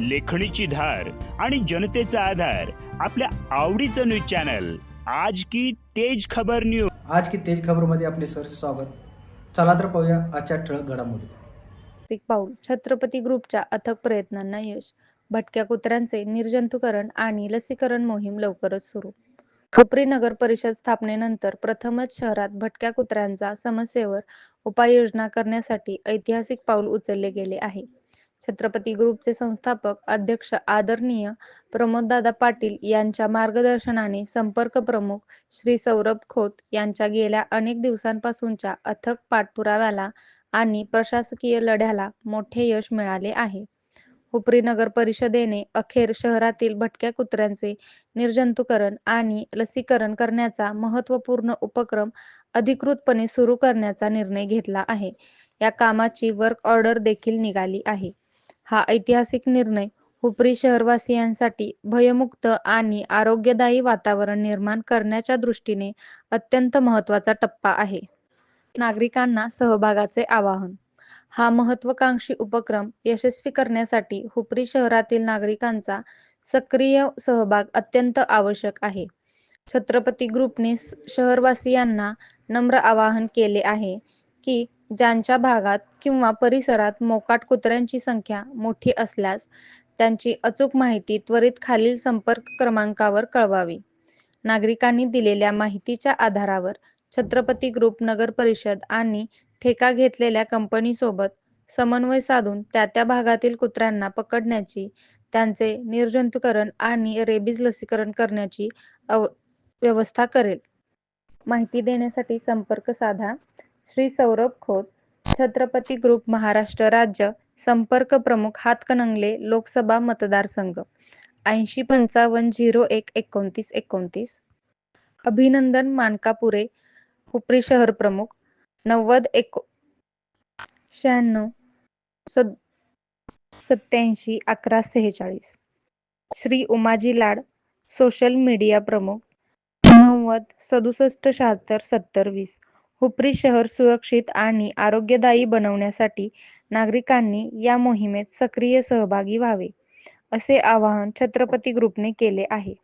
लेखणीची धार आणि जनतेचा आधार आपल्या आवडीचं न्यूज चॅनल. आज की तेज खबर न्यूज आज की तेज खबरमध्ये आपले सर स्वागत. चला तर पाहूया आजच्या ठळक घडामोडी. पाऊल छत्रपती ग्रुपच्या अथक प्रयत्नांना यश. भटक्या कुत्र्यांचे निर्जंतुकरण आणि लसीकरण मोहीम लवकरच सुरू. कोपरी नगर परिषद स्थापनेनंतर प्रथमच शहरात भटक्या कुत्र्यांचा समस्येवर उपाययोजना करण्यासाठी ऐतिहासिक पाऊल उचलले गेले आहे. छत्रपती ग्रुपचे संस्थापक अध्यक्ष आदरणीय प्रमोददादा पाटील यांच्या मार्गदर्शनाने संपर्क प्रमुख श्री सौरभ खोत यांच्या गेल्या अनेक दिवसांपासूनच्या अथक पाठपुराव्याला आणि प्रशासकीय लढ्याला मोठे यश मिळाले आहे. हुपरी नगर परिषदेने अखेर शहरातील भटक्या कुत्र्यांचे निर्जंतुकरण आणि लसीकरण करण्याचा महत्त्वपूर्ण उपक्रम अधिकृतपणे सुरू करण्याचा निर्णय घेतला आहे. या कामाची वर्क ऑर्डर देखील निघाली आहे. हा ऐतिहासिक निर्णय. हुपरी शहरवासियांसाठी भयमुक्त आणि आरोग्यदायी वातावरण निर्माण करण्याच्या दृष्टीने अत्यंत महत्त्वाचा टप्पा आहे. नागरिकांना सहभागाचे आवाहन. हा महत्त्वाकांक्षी उपक्रम यशस्वी करण्यासाठी हुपरी शहरातील नागरिकांचा सक्रिय सहभाग अत्यंत आवश्यक आहे. छत्रपती ग्रुपने शहरवासियांना नम्र आवाहन केले आहे की ज्यांच्या भागात किंवा परिसरात मोकाट कुत्र्यांची संख्या मोठी असल्यास त्यांची अचूक माहिती त्वरित खालील संपर्क क्रमांकावर कळवावी. नागरिकांनी दिलेल्या माहितीच्या आधारावर छत्रपती ग्रुप नगर परिषद आणि ठेका घेतलेल्या कंपनीसोबत समन्वय साधून त्या त्या भागातील कुत्र्यांना पकडण्याची त्यांचे निर्जंतुकरण आणि रेबीज लसीकरण करण्याची अव व्यवस्था करेल. माहिती देण्यासाठी संपर्क साधा. श्री सौरभ खोत छत्रपती ग्रुप महाराष्ट्र राज्य संपर्क प्रमुख हातकणंगले लोकसभा मतदारसंघ. ऐंशी पंचावन्न झिरो एक एकोणतीस एकोणतीस. अभिनंदन मानकापुरे हुपरी शहर प्रमुख नव्वद एको शहाण्णव सद सत्याऐंशी अकरा सेहेचाळीस. श्री उमाजी लाड सोशल मीडिया प्रमुख नव्वद सदुसष्ट शहात्तर सत्तर वीस. हुपरी शहर सुरक्षित आणि आरोग्यदायी बनवण्यासाठी नागरिकांनी या मोहिमेत सक्रिय सहभागी व्हावे असे आवाहन छत्रपती ग्रुपने केले आहे.